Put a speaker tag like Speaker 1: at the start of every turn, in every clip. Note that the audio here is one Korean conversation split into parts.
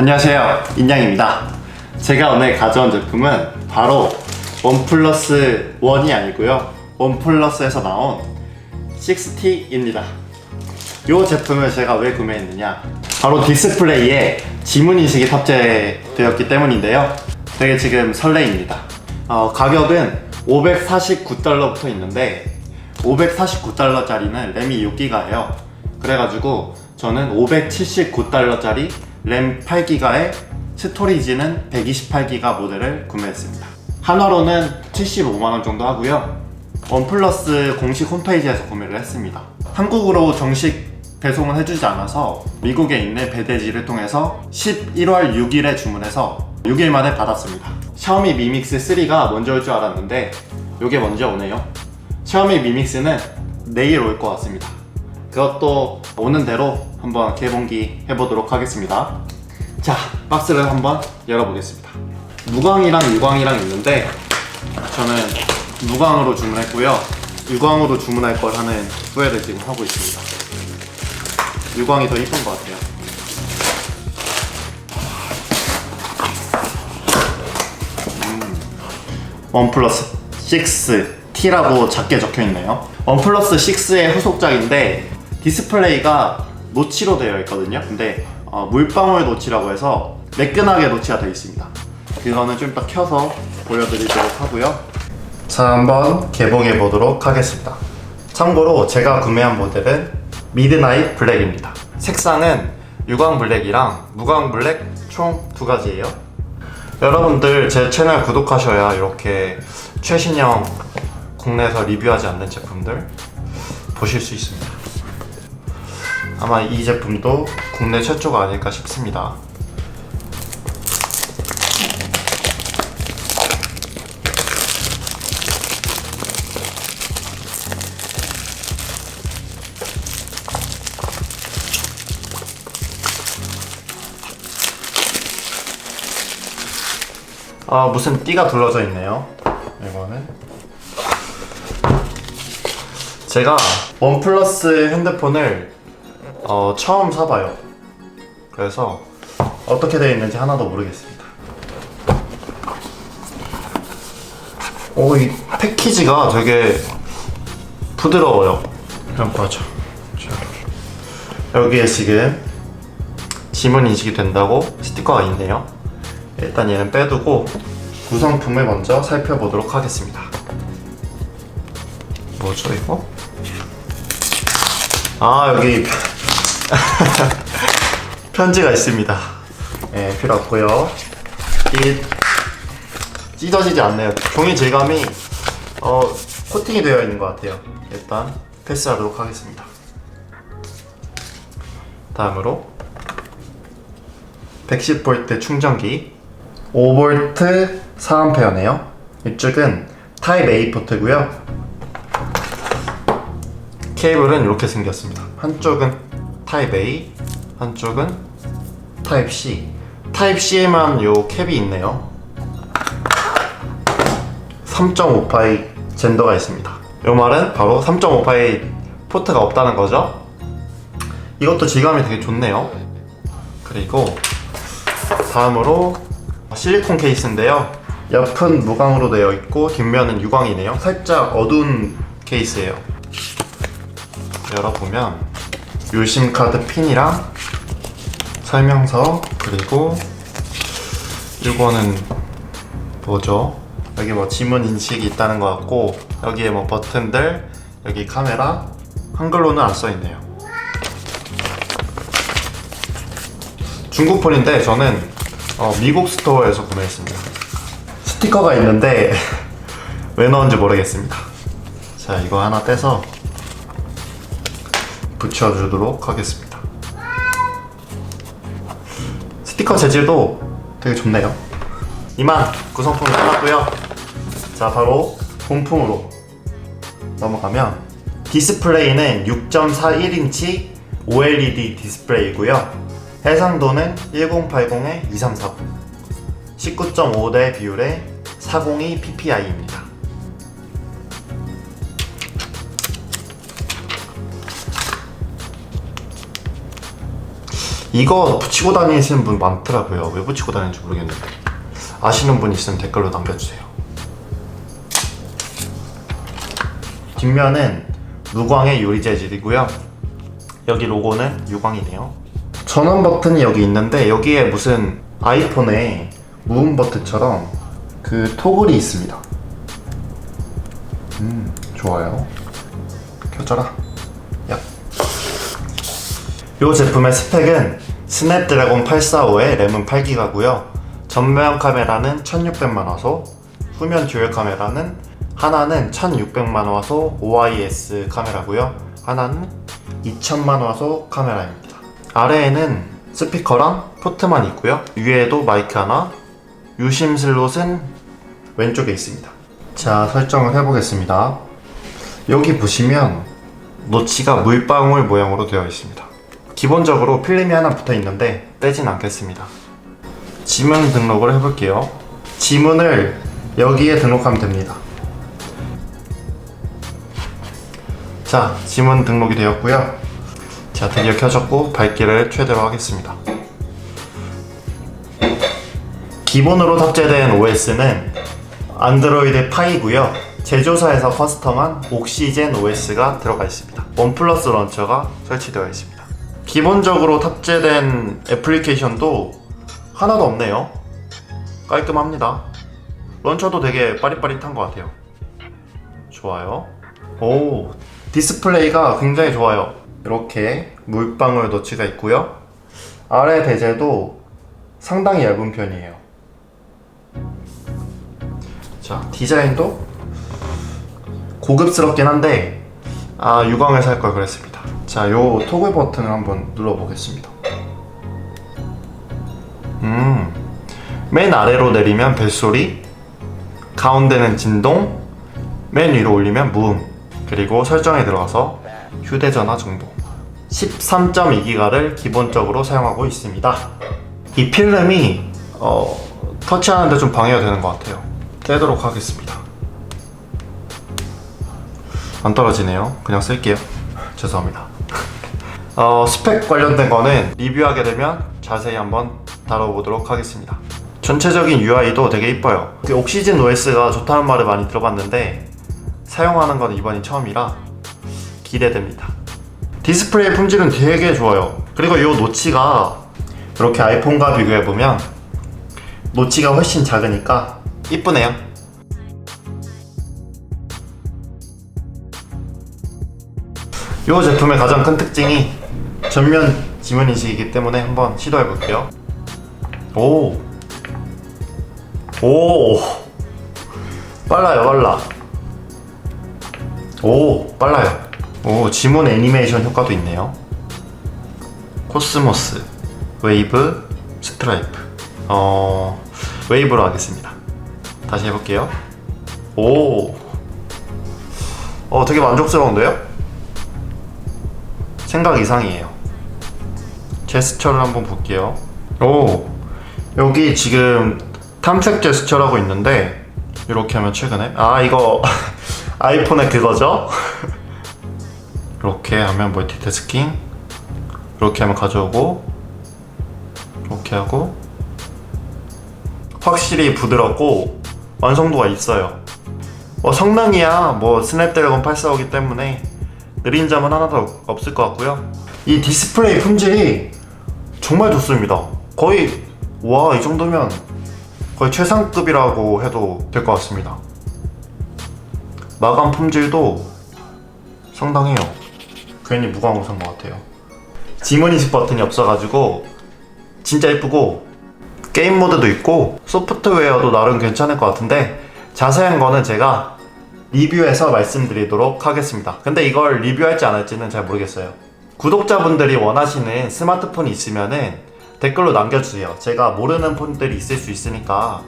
Speaker 1: 안녕하세요. 인양입니다. 제가 오늘 가져온 제품은 바로 원 플러스 원이 아니고요. 원 플러스에서 나온 60입니다. 이 제품을 제가 왜 구매했느냐? 바로 디스플레이에 지문인식이 탑재되었기 때문인데요. 되게 지금 설레입니다. 어, 가격은 549달러부터 있는데 549달러짜리는 램이 6기가예요. 그래가지고 저는 579달러짜리 램 8기가에 스토리지는 128기가 모델을 구매했습니다. 한화로는 75만원 정도 하고요. 원 플러스 공식 홈페이지에서 구매를 했습니다. 한국으로 정식 배송은 해주지 않아서 미국에 있는 배대지를 통해서 11월 6일에 주문해서 6일 만에 받았습니다. 샤오미 미믹스 3가 먼저 올 줄 알았는데 이게 먼저 오네요. 샤오미 미믹스는 내일 올 것 같습니다 그것도 오는 대로 한번 개봉기 해보도록 하겠습니다. 자 박스를 한번 열어보겠습니다. 무광이랑 유광이랑 있는데 저는 무광으로 주문했고요. 유광으로 주문할 걸 하는 후회를 지금 하고 있습니다. 유광이 더 이쁜 것 같아요. 원 플러스 6 T라고 작게 적혀 있네요. 원 플러스 6의 후속작인데 디스플레이가 노치로 되어 있거든요. 근데 어, 물방울 노치라고 해서 매끈하게 노치가 되어 있습니다. 그거는 좀 이따 켜서 보여드리도록 하고요. 자, 한번 개봉해 보도록 하겠습니다. 참고로 제가 구매한 모델은 미드나잇 블랙입니다. 색상은 유광 블랙이랑 무광 블랙 총 두 가지예요. 여러분들 제 채널 구독하셔야 이렇게 최신형 국내에서 리뷰하지 않는 제품들 보실 수 있습니다. 아마 이 제품도 국내 최초가 아닐까 싶습니다. 아 무슨 띠가 둘러져 있네요. 이거는 제가 원 플러스 핸드폰을 어, 처음 사봐요. 그래서 어떻게 되어 있는지 하나도 모르겠습니다. 오, 이 패키지가 되게 부드러워요. 그냥 봐줘. 자, 여기에 지금 지문 인식이 된다고 스티커가 있네요. 일단 얘는 빼두고 구성품을 먼저 살펴보도록 하겠습니다. 뭐죠 이거? 아 여기 편지가 있습니다. 네, 필요 없고요. 이 찢어지지 않네요. 종이 질감이 어, 코팅이 되어 있는 것 같아요. 일단 패스하도록 하겠습니다. 다음으로 110V 충전기 5V 4A네요. 이쪽은 타입 A 포트고요. 케이블은 이렇게 생겼습니다. 한쪽은 타입 A, 한쪽은 타입 C. 타입 C에만 요 캡이 있네요. 3.5파이 젠더가 있습니다. 요 말은 바로 3.5파이 포트가 없다는 거죠. 이것도 질감이 되게 좋네요. 그리고 다음으로 실리콘 케이스인데요. 옆은 무광으로 되어 있고 뒷면은 유광이네요. 살짝 어두운 케이스예요. 열어보면 유심 카드 핀이랑 설명서 그리고 이거는 뭐죠? 여기 뭐 지문 인식이 있다는 것 같고 여기에 뭐 버튼들 여기 카메라 한글로는 안 써 있네요. 중국 폰인데 저는 어, 미국 스토어에서 구매했습니다. 스티커가 있는데 왜 넣은지 모르겠습니다. 자 이거 하나 떼서 붙여주도록 하겠습니다. 스티커 재질도 되게 좋네요. 이만 구성품이 끝났고요. 자 바로 본품으로 넘어가면 디스플레이는 6.41인치 OLED 디스플레이고요. 해상도는 1080에 2340 19.5대 비율의 402 PPI입니다. 이거 붙이고 다니시는 분 많더라고요. 왜 붙이고 다니는지 모르겠는데 아시는 분 있으면 댓글로 남겨주세요. 뒷면은 무광의 유리 재질이고요. 여기 로고는 유광이네요. 전원 버튼이 여기 있는데 여기에 무슨 아이폰에 무음 버튼처럼 그 토글이 있습니다. 음 좋아요. 켜져라. 야. 이 제품의 스펙은 스냅드래곤 845의 램은 8기가고요. 전면 카메라는 1600만 화소, 후면 듀얼 카메라는 하나는 1600만 화소 OIS 카메라고요. 하나는 2000만 화소 카메라입니다. 아래에는 스피커랑 포트만 있고요. 위에도 마이크 하나, 유심 슬롯은 왼쪽에 있습니다. 자, 설정을 해보겠습니다. 여기 보시면 노치가 물방울 모양으로 되어 있습니다. 기본적으로 필름이 하나 붙어 있는데 떼진 않겠습니다. 지문 등록을 해볼게요. 지문을 여기에 등록하면 됩니다. 자, 지문 등록이 되었고요. 자, 드디어 켜졌고 밝기를 최대로 하겠습니다. 기본으로 탑재된 OS는 안드로이드 파이고요. 제조사에서 커스텀한 옥시젠 OS가 들어가 있습니다. 원 플러스 런처가 설치되어 있습니다. 기본적으로 탑재된 애플리케이션도 하나도 없네요. 깔끔합니다. 런처도 되게 빠릿빠릿한 것 같아요. 좋아요. 오, 디스플레이가 굉장히 좋아요. 이렇게 물방울 너치가 있고요. 아래 베젤도 상당히 얇은 편이에요. 자, 디자인도 고급스럽긴 한데 아, 유광을 살 걸 그랬습니다. 자, 요 토글 버튼을 한번 눌러보겠습니다. 음, 맨 아래로 내리면 벨소리, 가운데는 진동, 맨 위로 올리면 무음, 그리고 설정에 들어가서 휴대전화 정보 13.2기가를 기본적으로 사용하고 있습니다. 이 필름이 어, 터치하는데 좀 방해가 되는 것 같아요. 떼도록 하겠습니다. 안 떨어지네요. 그냥 쓸게요. 죄송합니다. 어, 스펙 관련된 거는 리뷰하게 되면 자세히 한번 다뤄보도록 하겠습니다. 전체적인 UI도 되게 이뻐요. 그 옥시즌 OS가 좋다는 말을 많이 들어봤는데 사용하는 건 이번이 처음이라 기대됩니다. 디스플레이 품질은 되게 좋아요. 그리고 이 노치가 이렇게 아이폰과 비교해 보면 노치가 훨씬 작으니까 이쁘네요. 이 제품의 가장 큰 특징이 전면 지문 인식이기 때문에 한번 시도해 볼게요. 오, 오, 빨라요, 빨라. 오, 빨라요. 오, 지문 애니메이션 효과도 있네요. 코스모스, 웨이브, 스트라이프. 어, 웨이브로 하겠습니다. 다시 해볼게요. 오, 어, 되게 만족스러운데요? 생각 이상이에요. 제스처를 한번 볼게요. 오, 여기 지금 탐색 제스처라고 있는데 이렇게 하면 최근에 아 이거 아이폰의 그거죠? 이렇게 하면 멀티태스킹 이렇게 하면 가져오고 이렇게 하고 확실히 부드럽고 완성도가 있어요. 뭐 성능이야 뭐 스냅드래곤 845이기 때문에 느린 점은 하나도 없을 것 같고요. 이 디스플레이 품질이 정말 좋습니다. 거의 와 이 정도면 거의 최상급이라고 해도 될 것 같습니다. 마감 품질도 상당해요. 괜히 무광으로 산것 같아요. 지문 인식 버튼이 없어가지고 진짜 예쁘고 게임 모드도 있고 소프트웨어도 나름 괜찮을 것 같은데 자세한 거는 제가 리뷰해서 말씀드리도록 하겠습니다. 근데 이걸 리뷰할지 안 할지는 잘 모르겠어요. 구독자분들이 원하시는 스마트폰이 있으면은 댓글로 남겨주세요. 제가 모르는 폰들이 있을 수 있으니까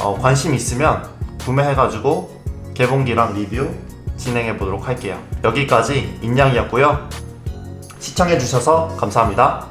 Speaker 1: 어, 관심 있으면 구매해가지고 개봉기랑 리뷰 진행해 보도록 할게요. 여기까지 인양이었고요. 시청해주셔서 감사합니다.